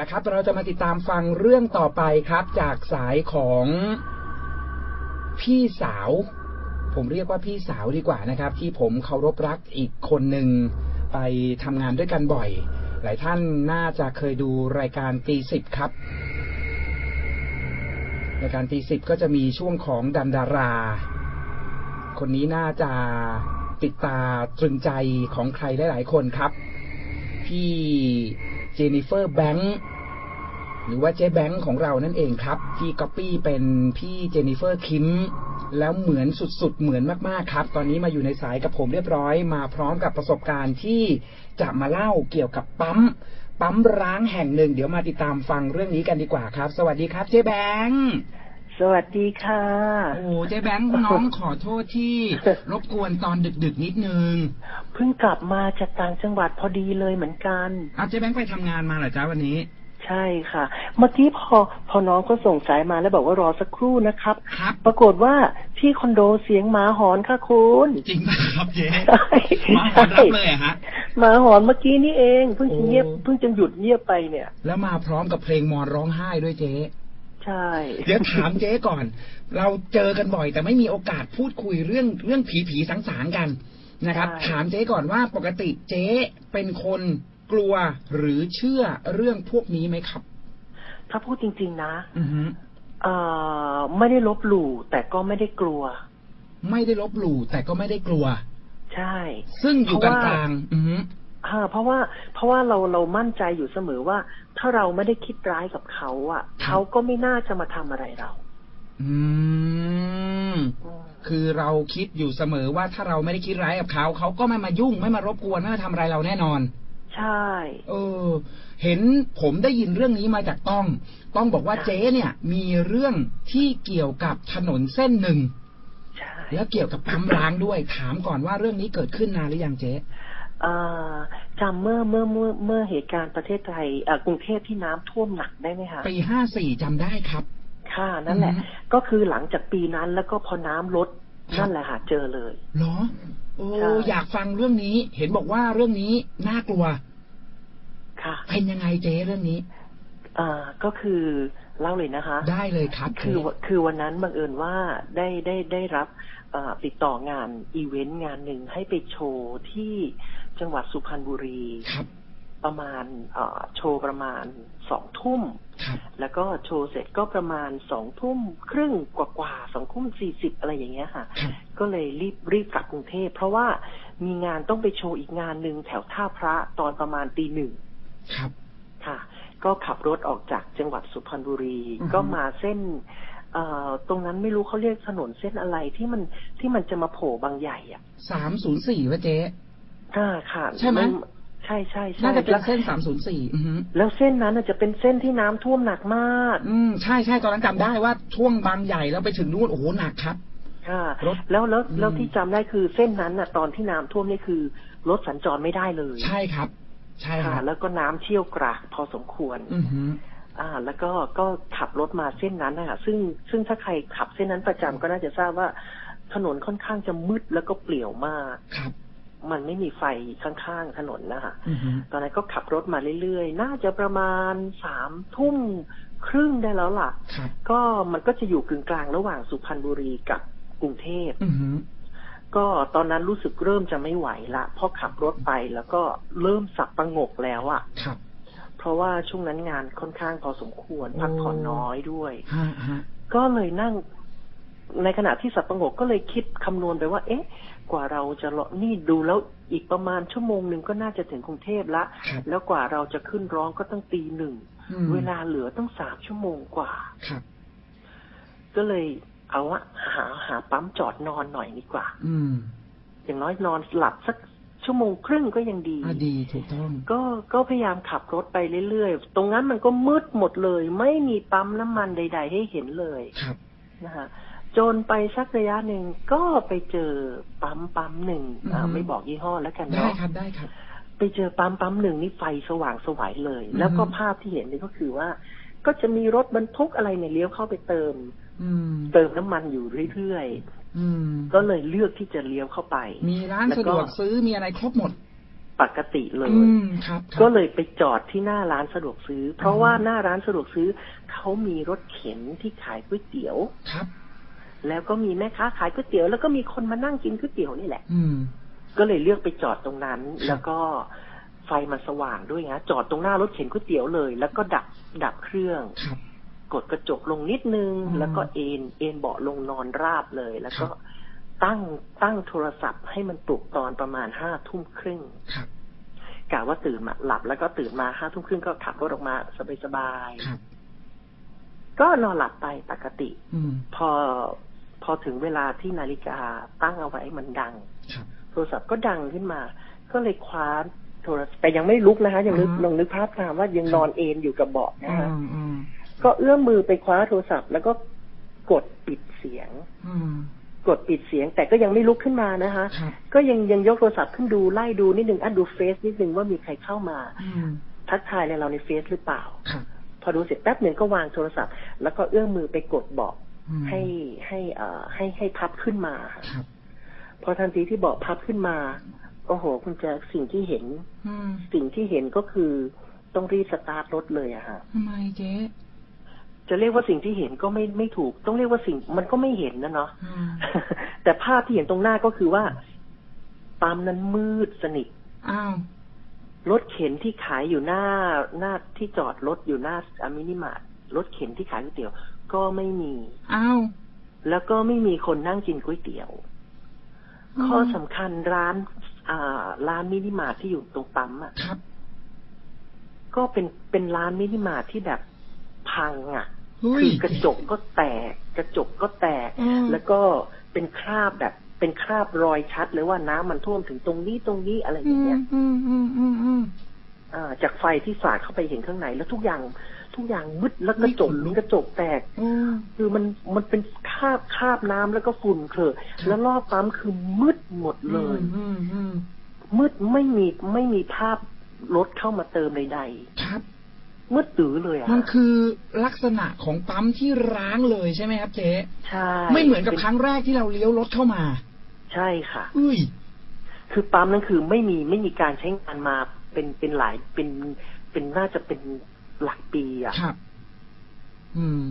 ละครับ เราจะมาติดตามฟังเรื่องต่อไปครับ จากสายของพี่สาว ผมเรียกว่าพี่สาวดีกว่านะครับ ที่ผมเคารพรักอีกคนหนึ่งไปทำงานด้วยกันบ่อย หลายท่านน่าจะเคยดูรายการตีสิบครับรายการตีสิบก็จะมีช่วงของดันดารา คนนี้น่าจะติดตาตรึงใจของใครหลาย ๆ คนครับ พี่ เจนิเฟอร์แบงค์หรือว่าเจ๊แบงค์ของเรานั่นเองครับ ที่ก๊อปปี้เป็นพี่เจนิเฟอร์คิมแล้วเหมือนสุดๆ เหมือนมากๆครับ ตอนนี้มาอยู่ในสายกับผมเรียบร้อย มาพร้อมกับประสบการณ์ที่จะมาเล่าเกี่ยวกับปั๊ม ปั๊มร้างแห่งหนึ่ง เดี๋ยวมาติดตามฟังเรื่องนี้กันดีกว่าครับ สวัสดีครับเจ๊แบงค์ สวัสดีค่ะ โอ้เจ๊แบงค์น้องขอโทษที่รบกวนตอนดึกๆนิดนึง เพิ่งกลับมาจากต่างจังหวัดพอดีเลยเหมือนกันเอาเจ๊แบงค์ไปทำงานมาเหรอจ้าวันนี้ ใช่ค่ะ เมื่อกี้พอพอน้องก็ส่งสายมาแล้วบอกว่ารอสักครู่นะครับครับปรากฏว่าที่คอนโดเสียงหมาหอนค่ะคุณ จริงป่ะครับเจ๊ใช่มาขอรับเลยอะฮะหมาหอนเมื่อกี้นี่เองเพิ่งจะโอ้เงียบเพิ่งจะหยุดเงียบไปเนี่ย แล้วมาพร้อมกับเพลงมอนร้องไห้ด้วยเจ๊ ใช่ เดี๋ยวถามเจ๊ก่อน เราเจอกันบ่อยแต่ไม่มีโอกาสพูดคุยเรื่องเรื่องผีผีสังสารๆกันนะครับ ถามเจ๊ก่อนว่าปกติเจ๊เป็นคนกลัวหรือเชื่อเรื่องพวกนี้ไหมครับ ถ้าพูดจริง ๆ นะอือฮึเอ่อไม่ได้ลบหลู่แต่ก็ไม่ได้กลัว ไม่ได้ลบหลู่แต่ก็ไม่ได้กลัว ใช่ ซึ่งอยู่กลางกลางๆอือ ฮึอ่าเพราะว่าเพราะว่าเราเรามั่นใจอยู่เสมอว่า ถ้าเราไม่ได้คิดร้ายกับเขาอะเขาก็ไม่น่าจะมาทำอะไรเราอืมอืม คือเราคิดอยู่เสมอว่าถ้าเราไม่ได้คิดร้ายกับเขาเขาก็ไม่มายุ่งไม่มารบกวนไม่มาทำอะไรเราแน่นอน ใช่ เออ เห็นผมได้ยินเรื่องนี้มาจากต้อง ต้องบอกว่าเจ๊เนี่ย มีเรื่องที่เกี่ยวกับถนนเส้นหนึ่งใช่แล้วเกี่ยวกับปั๊มร้างด้วย ถามก่อนว่าเรื่องนี้เกิดขึ้นนานหรือยังเจ๊ อ่าจำเมื่อเมื่อเมื่อเมื่อเหตุการณ์ประเทศไทยอ่ากรุงเทพที่น้ำท่วมหนักได้ไหมคะปีห้าสี่จำได้ครับ ค่ะนั่นแหละอือฮึก็คือหลังจากปีนั้นแล้วก็พอน้ำลดครับนั่นแหละค่ะเจอเลยเหรอโอ้ใช่อยากฟังเรื่องนี้ เห็นบอกว่าเรื่องนี้น่ากลัว ค่ะเป็นยังไงเจ๊เรื่องนี้อ่าก็คือเล่าเลยนะคะ ได้เลยครับ คือเจ๊คือวันนั้นบังเอิญว่าได้ได้ได้รับเอ่อติดต่องานอีเวนต์งานหนึ่งให้ไปโชว์ที่ จังหวัดสุพรรณบุรีครับประมาณเอ่อโชว์ประมาณสองทุ่มครับแล้วก็โชว์เสร็จก็ประมาณสองทุ่มครึ่งกว่ากว่าสองทุ่มสี่สิบอะไรอย่างเงี้ยค่ะครับก็เลยรีบรีบกลับกรุงเทพเพราะว่ามีงานต้องไปโชว์อีกงานหนึ่งแถวท่าพระตอนประมาณตีหนึ่งครับค่ะ ก็ขับรถออกจากจังหวัดสุพรรณบุรีอือฮึก็มาเส้นเอ่อตรงนั้นไม่รู้เขาเรียกถนนเส้นอะไรที่มันที่มันจะมาโผล่บางใหญ่อะสามศูนย์สี่วะเจ๊ อ่าค่ะใช่ไหมนใช่ใช่ใช่น่าจะเป็นแล้วเส้นสามศูนย์สี่อือฮึแล้วเส้นนั้นน่ะจะเป็นเส้นที่น้ำท่วมหนักมาก อืมใช่ใช่ตอนนั้นจำได้ว่าช่วงบางใหญ่แล้วไปถึงนู่นโอ้โหหนักครับค่ะรถแล้วแล้วอืมแล้วที่จำได้คือเส้นนั้นน่ะ ตอนที่น้ำท่วมนี่คือรถสัญจรไม่ได้เลย ใช่ครับ ใช่คค่ะรับแล้วก็น้ำเชี่ยวกรากพอสมควร อือฮึอ่า แล้วก็ก็ขับรถมาเส้นนั้นนะคะซึ่งซึ่งถ้าใครขับเส้นนั้นประจำก็น่าจะทราบว่าถนนค่อนข้างจะมืดแล้วก็เปลี่ยวมากครับ มันไม่มีไฟข้างๆถนนนะคะอือฮึตอนนั้นก็ขับรถมาเรื่อยๆ น่าจะประมาณสามทุ่มครึ่งได้แล้วล่ะครับก็มันก็จะอยู่กึ่งกลางระหว่างสุพรรณบุรีกับกรุงเทพอือฮึก็ตอนนั้นรู้สึกเริ่มจะไม่ไหวละเพราะขับรถไปแล้วก็เริ่มสับประงกแล้วอะครับเพราะว่าช่วงนั้นงานค่อนข้างพอสมควรโอ้พักผ่อนน้อยด้วยฮะฮะก็เลยนั่ง ในขณะที่สับประงกก็เลยคิดคำนวณไปว่า เอ๊ะ กว่าเราจะรอนี่ดูแล้วอีกประมาณชั่วโมงหนึ่งก็น่าจะถึงกรุงเทพละครับแล้วกว่าเราจะขึ้นร้องก็ต้องตีหนึ่งอืมเวลาเหลือต้องสามชั่วโมงกว่าครับก็เลยเอาวะหาหาปั๊มจอดนอนหน่อยดีกว่า อืม อย่างน้อยนอนหลับสักชั่วโมงครึ่งก็ยังดีอะดีถูกต้อง ก็ก็พยายามขับรถไปเรื่อยๆ ตรงนั้นมันก็มืดหมดเลย ไม่มีปั๊มน้ำมันใด ๆ ให้เห็นเลย ครับ นะฮะ จนไปสักระยะหนึ่งก็ไปเจอปั๊มปั๊มหนึ่งอ่าอือฮึไม่บอกยี่ห้อแล้วกันได้เนาะครับได้ครับ ไปเจอปั๊มปั๊มหนึ่งนี่ไฟสว่างสวยเลยอือฮึแล้วก็ภาพที่เห็นนี่ก็คือว่า ก็จะมีรถบรรทุกอะไรเนี่ยเลี้ยวเข้าไปเติมอืมเติมน้ำมันอยู่เรื่อยอืมๆก็เลยเลือกที่จะเลี้ยวเข้าไป มีร้านแล้วก็สะดวกซื้อมีอะไรครบหมดปกติเลยอืมครับครับก็เลยไปจอดที่หน้าร้านสะดวกซื้อ เพราะว่าหน้าร้านสะดวกซื้อเขามีรถเข็นที่ขายก๋วยเตี๋ยวครับ แล้วก็มีแม่ค้าขายก๋วยเตี๋ยวแล้วก็มีคนมานั่งกินก๋วยเตี๋ยวนี่แหละ อืมก็เลยเลือกไปจอดตรงนั้นครับแล้วก็ไฟมันสว่างด้วยนะจอดตรงหน้ารถเข็นก๋วยเตี๋ยวเลย แล้วก็ดับดับเครื่องครับกดกระจกลงนิดนึงอืมแล้วก็เอนเอนเบาะลงนอนราบเลย แล้วก็ครับตั้งตั้งโทรศัพท์ให้มันปลุกตอนประมาณห้าทุ่มครึ่งครับกะว่าตื่นมาหลับแล้วก็ตื่นมาห้าทุ่มครึ่งก็ขับรถออกมาสบายครับๆก็นอนหลับไปปกติอืมพอ พอถึงเวลาที่นาฬิกาตั้งเอาไว้มันดังครับโทรศัพท์ก็ดังขึ้นมา ก็เลยคว้าโทรศัพท์แต่ยังไม่ลุกนะคะยังนึกอ่าฮะลองนึกภาพตามว่ายังนอนเอนอยู่กับเบาะนะอืคะมอืมก็เอื้อมมือไปคว้าโทรศัพท์ แล้วก็กดปิดเสียงอืมกดปิดเสียงแต่ก็ยังไม่ลุกขึ้นมานะคะครับก็ยังยังยกโทรศัพท์ขึ้นดูไล่ดูนิดนึงอะดูเฟซนิดนึงว่ามีใครเข้ามาอืมทักทายในเราในเฟซหรือเปล่าครับพอดูเสร็จแป๊บหนึ่งก็วางโทรศัพท์ แล้วก็เอื้อมมือไปกดเบาะอืม ให้ให้เอ่อให้ให้พับขึ้นมาค่ะครับพอทันทีที่เบาะพับขึ้นมาโอ้โห คุณแจะสิ่งที่เห็นอืมสิ่งที่เห็นก็คือต้องรีบสตาร์ทรถเลยอะฮะทำไมเจ๊จะเรียกว่าสิ่งที่เห็นก็ไม่ไม่ถูก ต้องเรียกว่าสิ่งมันก็ไม่เห็นนะเนาะอืมแต่ภาพที่เห็นตรงหน้าก็คือว่าปั๊มนั้นมืดสนิทอ้าวรถเข็นที่ขายอยู่หน้าหน้าที่จอดรถอยู่หน้าอามินิมาร์ทรถเข็นที่ขายก๋วยเตี๋ยว ก็ไม่มีอ้าวแล้วก็ไม่มีคนนั่งกินก๋วยเตี๋ยวอืมข้อสำคัญร้าน อ่า ร้านมินิมาร์ทที่อยู่ตรงปั๊มอะครับ ก็เป็นเป็นร้านมินิมาร์ทที่แบบพังอะเฮ้คืยอกระจกก็แตก กระจกก็แตกอืมแล้วก็เป็นคราบแบบ เป็นคราบรอยชัดเลยว่าน้ำมันท่วมถึงตรงนี้ตรงนี้อะไรออืย่างมเงี้ยอืมอืมอืมอืมอ่าจากไฟที่สาดเข้าไปเห็นข้างในแล้วทุกอย่าง ทุกอย่างมืดแล้วกระจกขนลุกกระจกแตกอืมคือมันมันเป็นคราบคราบน้ำแล้วก็ฝุ่นเคลอะครับแล้วรอบปั๊มคือมืดหมดเลยอืมอืมมืดไม่มีไม่มีภาพรถเข้ามาเติมใดครับๆมืดตื้อเลยอะมันคือลักษณะของปั๊มที่ร้างเลยใช่ไหมครับเจ๊ใช่ไม่เหมือนกับป็ครั้งแรกที่เราเลี้ยวรถเข้ามา ใช่ค่ะ อุ้ยคือปั๊มนั้นคือไม่มีไม่มีการใช้งานมาเป็นเป็นหลายเป็นเป็นน่าจะเป็น หลักปีอะครับ อืม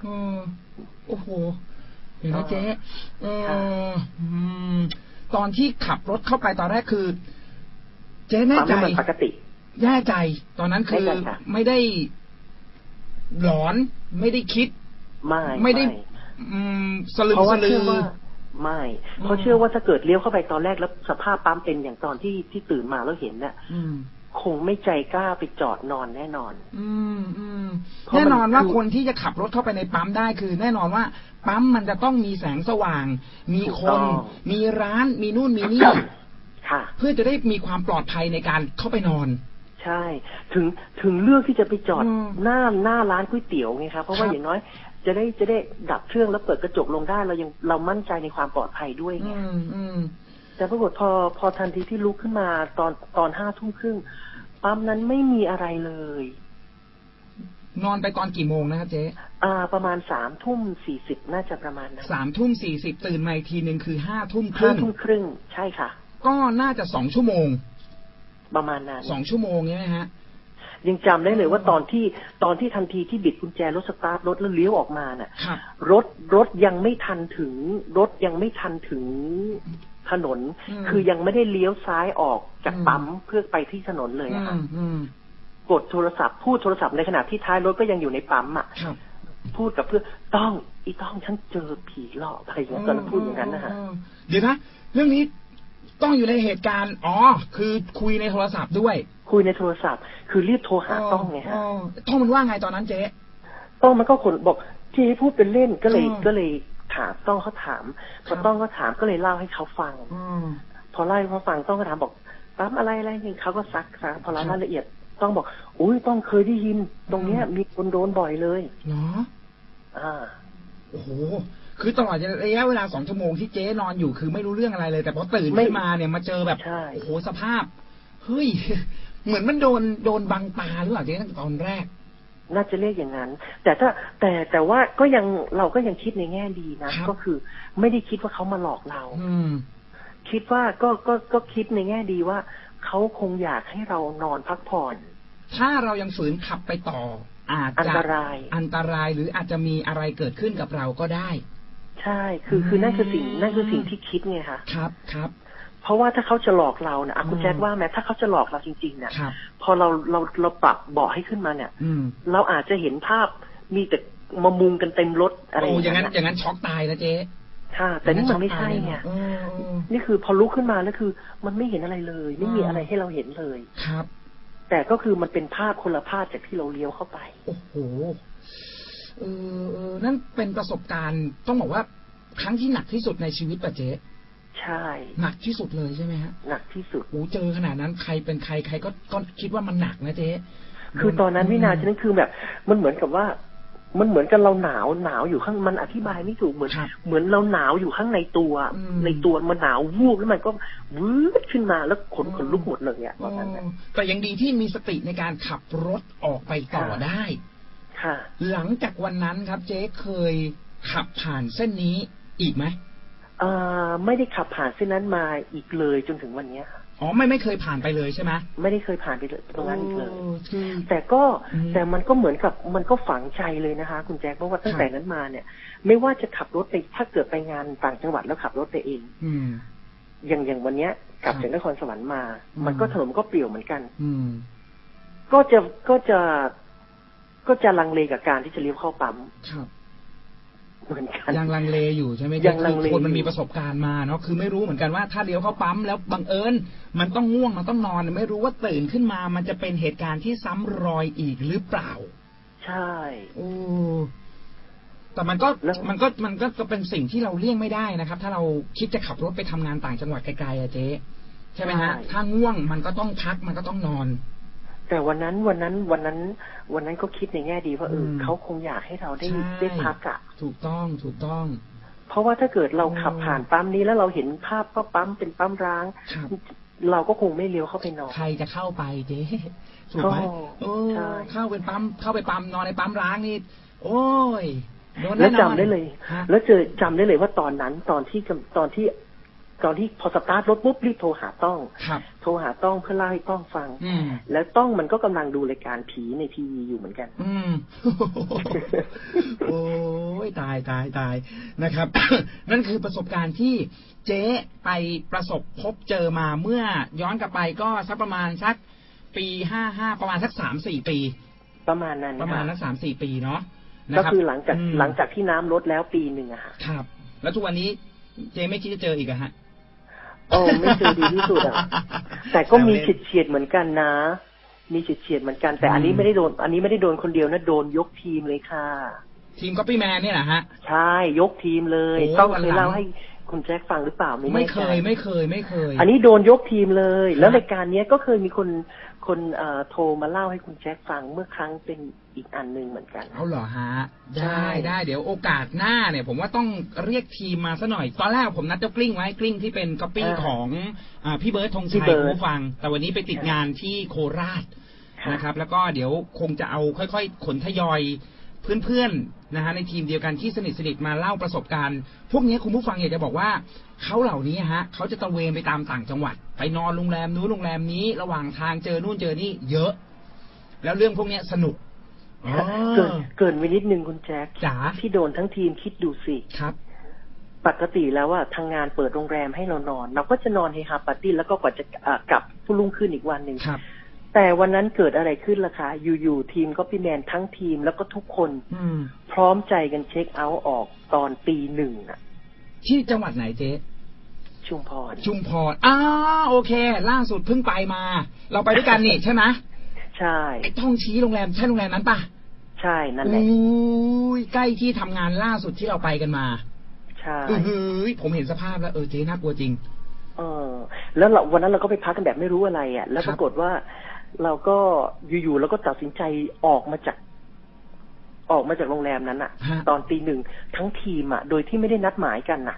เออโอ้โหเห็นไหมเจ๊เอออืมตอนที่ขับรถเข้าไปตอนแรกคือ เจ๊แน่ปั๊มใจน้ำมันปกติแน่ใจ ตอนนั้นคือแน่ใจค่ะไม่ได้หลอนไม่ได้คิด ไม่ไม่ได้ อืมสลึมเพราะสว่าลืเชื่ออว่าไม่อืมเพราะเชื่อว่าถ้าเกิดเลี้ยวเข้าไปตอนแรกแล้วสภาพปั๊มเป็นอย่างตอนที่ที่ตื่นมาแล้วเห็นเนี่ยอืม คงไม่ใจกล้าไปจอดนอนแน่นอน อืมอืมเพราะมันแน่นอนว่าคือคนที่จะขับรถเข้าไปในปั๊มได้คือ แน่นอนว่า ปั๊มมันจะต้องมีแสงสว่าง มีถูกคต้นองมีร้าน มีนู่นมีนี่ค่ะ เพื่อจะได้มีความปลอดภัยในการเข้าไปนอน ใช่ ถึงถึงเลือกที่จะไปจอดอืมหน้าหน้าร้านก๋วยเตี๋ยวไงครับเพราะว่าครับอย่างน้อยจะได้จะได้ดับเครื่องแล้วเปิดกระจกลงได้เรายังเรามั่นใจในความปลอดภัยด้วยไงอืมอืม แต่ปรากฏพอพอทันทีที่ลุกขึ้นมาตอนตอนห้าทุ่มครึ่งปั๊มนั้นไม่มีอะไรเลย นอนไปตอนกี่โมงนะครับเจ๊อ่า ประมาณสามทุ่มสี่สิบน่าจะประมาณนั้นสามทุ่มสี่สิบตื่นมาอีกทีหนึ่งคือห้าทุ่มคห้ารึ่งทุ่มครึ่งใช่ค่ะ ก็น่าจะสองชั่วโมง ประมาณนั้นสองชั่วโมงใช่ไหมฮะยังจำได้เลยว่าตอนที่ตอนที่ทันทีที่บิดกุญแจรถสตาร์ทรถแล้วเลี้ยวออกมาน่ะครับรถรถยังไม่ทันถึง รถยังไม่ทันถึง ถนนอืมคือยังไม่ได้เลี้ยวซ้ายออกจากอืมปั๊มเพื่อไปที่ถนนเลยอือะค่ะมอืมกดโทรศัพท์พูดโทรศัพท์ในขณะที่ท้ายรถก็ยังอยู่ในปั๊มอะครับพูดกับเพื่อนต้อง อีต้องฉันเจอผีหลอกอะไรอย่างเงี้ยตอนนั้นพูดอย่างนั้นนะฮะอืมเดี๋ยวนะเรื่องนี้ต้องอยู่ในเหตุการณ์อ๋อคือคุยในโทรศัพท์ด้วย คุยในโทรศัพท์ คือรีบโทรหาต้องไงฮะต้องมันว่าไงตอนนั้นเจ๊ต้องมันก็คนบอกเจ๊พูดเป็นเล่นก็เลยอืมก็เลย ถามต้องเขาถามพครัอบต้องก็ถามก็เลยเล่าให้เขาฟัง อืมพอเล่าให้เขาฟังต้องก็ถามบอกปั๊มอะไรอะไรนี่เขาก็ซักซักพอเล่าครับรายละเอียดต้องบอกอุ้ยต้องเคยได้ยิน ตรงเนี้ยอืมมีคนโดนบ่อยเลยเหรออ่าโอ้โหคือตลอดระยะเวลาสองชั่วโมงที่เจ๊นอนอยู่คือไม่รู้เรื่องอะไรเลย แต่พอตื่นไม่ขึ้นมาเนี่ยมาเจอแบบใช่โอ้โหสภาพเฮ้ยเหมือนมันโดนโดนบังตาหรือเปล่าเจ๊ตั้งแต่ตอนแรก น่าจะเรียกอย่างนั้น แต่ถ้าแต่แต่ว่าก็ยังเราก็ยังคิดในแง่ดีนะครับก็คือไม่ได้คิดว่าเขามาหลอกเรา อืมคิดว่าก็ก็ก็คิดในแง่ดีว่าเขาคงอยากให้เรานอนพักผ่อน ถ้าเรายังฝืนขับไปต่อ อาจอันจะตรายอันตรายหรืออาจจะมีอะไรเกิดขึ้นกับเราก็ได้ ใช่คือคือนั่นคือสิ่งอืมนั่นคือสิ่งที่คิดไงคะครับครับ เพราะว่าถ้าเขาจะหลอกเราเนี่ยอะคุณอืมแจ็คว่าแม้ถ้าเขาจะหลอกเราจริงๆเนี่ยครับพอเราเราเราปรับเบาะให้ขึ้นมาเนี่ยอืมเราอาจจะเห็นภาพมีแต่มามุงกันเต็มรถอะไรโอ้อย่างนั้นอะอย่างนั้นช็อกตายนะเจ๊ค่ะ แต่นี่มันไม่ใช่ไงเออเออนี่คือพอลุกขึ้นมาแล้วคือ มันไม่เห็นอะไรเลย ไม่มีอืมอะไรให้เราเห็นเลยครับ แต่ก็คือมันเป็นภาพคนละภาพจากที่เราเลี้ยวเข้าไป โอ้โหเออเออนั่นเป็นประสบการณ์ต้องบอกว่าครั้งที่หนักที่สุดในชีวิตป่ะเจ๊ ใช่ หนักที่สุดเลยใช่ไหมฮะหนักที่สุดโอ้เจอขนาดนั้นใครเป็นใครใครก็ก็คิดว่ามันหนักนะเจ๊คือตอนนั้นวินาทีนั้นคือแบบ มันเหมือนกับว่า มันเหมือนกับเราหนาวหนาวอยู่ข้างมันอธิบายไม่ถูกเหมือนครับเหมือนเราหนาวอยู่ข้างในตัวอืมในตัวมันหนาววูบแล้วมันก็วืดขึ้นมาแล้วขนขนลุกหมดเลยอะตอนนั้นน่ะอ๋อแต่ยังดีที่มีสติในการขับรถออกไปต่อค่ะได้ ค่ะ หลังจากวันนั้นครับเจ๊เคยขับผ่านเส้นนี้อีกไหม เอ่อไม่ได้ขับผ่านเส้นนั้นมาอีกเลยจนถึงวันเนี้ยค่ะอ๋อไม่ไม่เคยผ่านไปเลยใช่ไหมไม่ได้เคยผ่านไปเลยตรงนั้นอีกเลยโคือแต่ก็อืมแต่มันก็เหมือนกับมันก็ฝังใจเลยนะคะ คุณแจ็คเพราะว่าตั้งแต่นั้นมาเนี่ย ไม่ว่าจะขับรถไปถ้าเกิดไปงานต่างจังหวัดแล้วขับรถไปเอง อืมอย่างอย่างวันเนี้ยกลับครับจากนครสวรรค์มาอืมมันก็ถนนก็เปลี่ยวเหมือนกัน อืมก็จะก็จะก็จะลังเลกับการที่จะเลี้ยวเข้าปั๊มครับ เหมือนกันยังลังเลอยู่ใช่ไหมยังลังเลคือคนมันอยู่มีประสบการณ์มาเนาะคือไม่รู้เหมือนกันว่าถ้าเลี้ยวเข้าปั๊มแล้วบังเอิญมันต้องง่วงมันต้องนอน ไม่รู้ว่าตื่นขึ้นมา มันจะเป็นเหตุการณ์ที่ซ้ำรอยอีกหรือเปล่า ใช่โอ้แต่มันก็แล้วมันก็มันก็ก็เป็นสิ่งที่เราเลี่ยงไม่ได้นะครับ ถ้าเราคิดจะขับรถไปทำงานต่างจังหวัดไกลๆอะเจ๊ใช่ไหมฮะ ถ้าง่วงมันก็ต้องพักมันก็ต้องนอน แต่วันนั้นวันนั้นวันนั้น วันนั้นก็คิดในแง่ดีว่าเอออืมเขาคงอยากให้เราได้ใช่ได้พักอะถูกต้องถูกต้อง เพราะว่าถ้าเกิดเราขับอืมผ่านปั๊มนี้แล้วเราเห็นภาพว่าปั๊มเป็นปั๊มร้างครับเราก็คงไม่เลี้ยวเข้าไปนอนใครจะเข้าไปเจ๊ถูกไหมก็โอ้ใช่เข้าเป็นปั๊มเข้าไปปั๊มนอนในปั๊มร้างนี่โอ้ยโดนแล้แน่วนอนจำได้เลยฮะแล้วเจอจำได้เลยว่าตอนนั้นตอนที่กำตอนที่ ตอนที่พอสตาร์ทรถปุ๊บรีบโทรหาต้องครับโทรหาต้องเพื่อเล่าให้ต้องฟังอืมแล้วต้องมันก็กำลังดูรายการผีในทีวีอยู่เหมือนกัน อืมโอ้ยตายตายตายนะครับ นั่นคือประสบการณ์ที่เจ๊ไปประสบพบเจอมาเมื่อย้อนกลับไปก็สักประมาณสักปีห้าห้าประมาณสักสามสี่ปี ประมาณนั้นประมาณค่สักสามสี่ปีเนาะนะก็รับคือหลังจากมหลังจากที่น้ำลดแล้วปีหนึ่งอะค่ะครับ แล้วทุกวันนี้เจ๊ไม่คิดจะเจออีกอะฮะ โอ้ไม่เจอดีที่สุดอะแต่ก็มีเฉียดเฉียดๆเหมือนกันนะ มีเฉียดเฉียดๆเหมือนกัน แต่อันนี้อืมไม่ได้โดน อันนี้ไม่ได้โดนคนเดียวนะโดนยกทีมเลยค่ะ ทีมก๊อปปี้แมนเนี่ยแหละฮะ ใช่ยกทีมเลยโอ้ต้องวันเคหลัยงเล่าให้ คุณแจ็คฟังหรือเปล่าไม่ไม่แน่เคใจยไม่เคย ไม่เคย อันนี้โดนยกทีมเลย แล้วฮะรายการเนี้ยก็เคยมีคนคนเอ่อโทรมาเล่าให้คุณแจ็คฟังเมื่อครั้งเป็นอีกอันหนึ่งเหมือนกันเอาเหรอฮะใช่ได้ได้เดี๋ยวโอกาสหน้าเนี่ย ผมว่าต้องเรียกทีมมาซะหน่อย ตอนแรกผมนัดเจ้ากลิ้งไว้กลิ้งที่เป็นก๊อปปี้ของอาพี่เบิร์ดธงชัพี่ยเบิร์ดคุณผู้ฟัง แต่วันนี้ไปติดงานที่โคราชค่ะนะครับ แล้วก็เดี๋ยวคงจะเอาค่อยๆ ขนทยอยเพื่อนๆ นะฮะในทีมเดียวกันที่สนิทสนิทมาเล่าประสบการณ์ พวกนี้คุณผู้ฟังอยากจะบอกว่าเขาเหล่านี้ฮะเขาจะตระเวนไปตามต่างจังหวัด ไปนอนโรงแรมนู้นโรงแรมนี้ ระหว่างทางเจอนู่นเจอนี่เยอะ แล้วเรื่องพวกเนี้ยสนุกอ๋อเกินเกินไปนิดนึงคุณแจ็คจ๋าที่โดนทั้งทีมคิดดูสิครับปกติแล้วว่าทางงานเปิดโรงแรมให้เรานอน เราก็จะนอนเฮฮาปาร์ตี้แล้วก็กว่าจะเอ่อกลับพรุ่งขึ้นอีกวันหนึ่งครับ แต่วันนั้นเกิดอะไรขึ้นล่ะคะอยู่ๆทีมก็พี่แมนทั้งทีมแล้วก็ทุกคนอืมพร้อมใจกันเช็คเอาท์ออกตอนตีหนึ่งอะที่จังหวัดไหนเจ๊ชุมพรชุมพรอ้าโอเค ล่าสุดเพิ่งไปมา เราไปด้วยกันนี่ใช่ไหมใช่ไอ้ท่องชี้โรงแรมใช่โรงแรมนั้นปะใช่นั่นแหละอุ้ยใกล้ที่ทำงานล่าสุดที่เราไปกันมาใช่เออผมเห็นสภาพแล้วเออเจ๊น่ากลัวจริง เออ แล้วเราวันนั้นเราก็ไปพักกันแบบไม่รู้อะไรอะ่ะ แล้วครัปบรากฏว่า เราก็อยู่ๆเราก็ตัดสินใจออกมาจาก ออกมาจากโรงแรมนั้นอะฮะ ตอนตีหนึ่งทั้งทีมอะโดยที่ไม่ได้นัดหมายกันน่ะ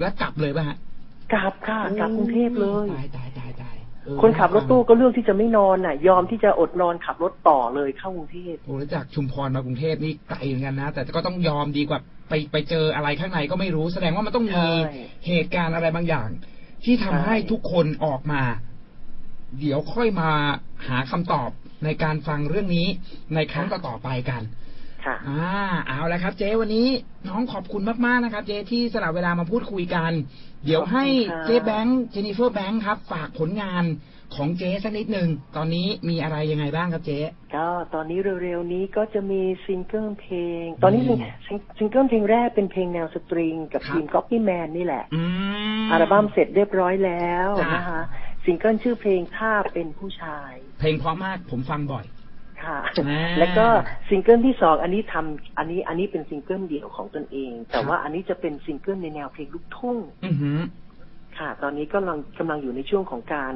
แล้วกลับเลยป่ะฮะกลับค่ะกลับกรุงเทพเลย ตายตายตายตายเออคนขับรถตู้ก็เลือกที่จะไม่นอนน่ะ ยอมที่จะอดนอนขับรถต่อเลยเข้ากรุงเทพโอ้แล้วจากชุมพรมากรุงเทพนี่ไกลเหมือนกันนะ แต่ก็ต้องยอมดีกว่าไปไปเจออะไรข้างในก็ไม่รู้ แสดงว่ามันต้องมีใช่ เหตุการณ์อะไรบางอย่าง ที่ทำใช่ให้ทุกคนออกมา เดี๋ยวค่อยมา หาคำตอบในการฟังเรื่องนี้ในครั้งต่อๆไปกันค่ะอ่าเอาละครับ เจ๊วันนี้น้องขอบคุณมากๆนะครับ เจ๊ที่สละเวลามาพูดคุยกัน เดี๋ยวให้ขอบคุณค่ะเจ๊แบงค์เจนิเฟอร์แบงค์ครับ ฝากผลงานของเจ๊สักนิดหนึ่งตอนนี้มีอะไรยังไงบ้างครับเจ๊ก็ตอนนี้เร็วๆนี้ก็จะมีซิงเกิลเพลง ตอนนี้อืมซิงซิงเกิลเพลงแรกเป็นเพลงแนวสตริง กับครับทีมก๊อปปี้แมนนี่แหละอืมอัลบั้มเสร็จเรียบร้อยแล้วจ้ะนะคะ ซิงเกิลชื่อเพลงถ้าเป็นผู้ชาย เพลงเพราะมากผมฟังบ่อยค่ะอ่าแล้วก็ซิงเกิลที่สองอันนี้ทำอันนี้อันนี้เป็นซิงเกิลเดี่ยวของตนเอง แต่ครับว่าอันนี้จะเป็นซิงเกิลในแนวเพลงลูกทุ่งอือหือค่ะ ตอนนี้กำลังกำลังอยู่ในช่วงของการ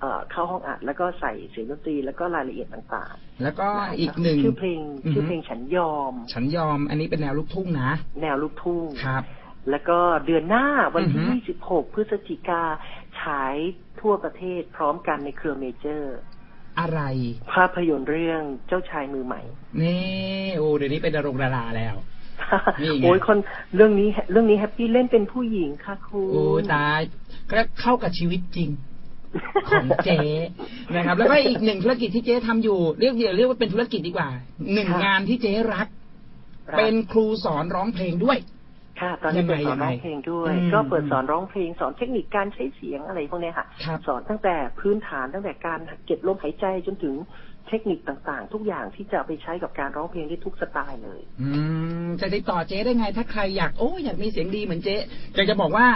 เอ่อเข้าห้องอัด แล้วก็ใส่เสียงดนตรีแล้วก็รายละเอียดต่างแล้วก็ๆอีกหนึ่งชื่อเพลงอือฮึชื่อเพลงฉันยอม ฉันยอม อันนี้เป็นแนวลูกทุ่งนะแนวลูกทุ่งครับแล้วก็เดือนหน้าวันที่อือฮึ26 พฤศจิกา ฉายทั่วประเทศพร้อมกันในเครือเมเจอร์ อะไร ภาพยนตร์เรื่องเจ้าชายมือใหม่ นี่โอ้เดี๋ยวนี้เป็นดารงดาราแล้วนี่ไงโอ้ยคนเรื่องนี้เรื่องนี้แฮปปี้เล่นเป็นผู้หญิงค่ะคุณโอ้ตายก็เข้ากับชีวิตจริงของเจ๊นะครับ แล้วก็อีกหนึ่งธุรกิจที่เจ๊ทำอยู่เรียกเดี๋ยวเรียกว่าเป็นธุรกิจดีกว่าหนึ่งค่ะงานที่เจ๊รักครับเป็นครูสอนร้องเพลงด้วย ค่ะ ตอนนี้ยังไงเปิดสอนยังไงร้องเพลงด้วยอืมก็เปิดสอนร้องเพลงสอนเทคนิคการใช้เสียงอะไรพวกเนี้ยค่ะครับสอนตั้งแต่พื้นฐานตั้งแต่การเก็บลมหายใจจนถึงเทคนิคต่างๆ ทุกอย่างที่จะเอาไปใช้กับการร้องเพลงได้ทุกสไตล์เลย อืมจะติดต่อเจ๊ได้ไง ถ้าใครอยากโอ้อยากมีเสียงดีเหมือนเจ๊อยากจะบอกว่า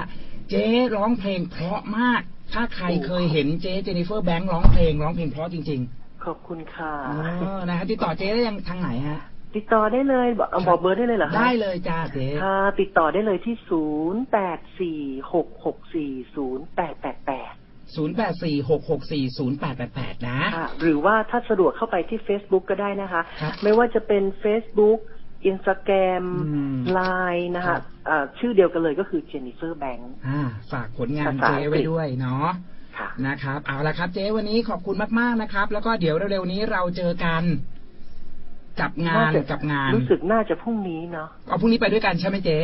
เจ๊ร้องเพลงเพราะมาก ถ้าใครโอ้เคยเห็นเจ๊เจนิเฟอร์แบงค์ร้องเพลงร้องเพลงเพราะจริงขอบคุณค่ะๆอ๋อนะครับติดต่อเจ๊ได้ยังทางไหนฮะ ติดต่อได้เลยบอกเอาบอกเบอร์ได้เลยเหรอคะได้เลยจ้าเจ๊ค่ะติดต่อได้เลยที่ศูนย์แปดสี่หกหกสี่ศูนย์แปดแปดแปดศูนย์แปดสี่หกหกสี่ศูนย์แปดแปดแปดนะค่ะหรือว่าถ้าสะดวกเข้าไปที่ Facebook ก็ได้นะคะครับไม่ว่าจะเป็น Facebook Instagram อืม Line นะครัคะบอ่าชื่อเดียวกันเลยก็คือ Jennifer Bank อ่าฝากผลงานภาษาเจ๊อังกฤษไว้ด้วยเนาะค่ะนะครับ เอาละครับเจ๊วันนี้ขอบคุณมาก ๆ นะครับ แล้วก็เดี๋ยวเร็วๆนี้เราเจอกัน กับงานจะกับงาน รู้สึกน่าจะพรุ่งนี้เนาะเอาพรุ่งนี้ไปด้วยกันใช่ไหมเจ๊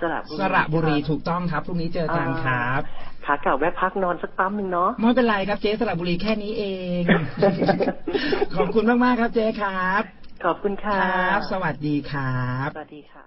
สระบุรีสระบุรีค่ะถูกต้องครับพรุ่งนี้เจอกันครับขากลับแวะพักนอนสักปั๊มหนึ่งเนาะไม่เป็นไรครับเจ๊สระบุรีแค่นี้เอง ขอบคุณมากๆครับเจ๊ครับ ขอบคุณคค่ะรับ สวัสดีครับ สวัสดีค่ะ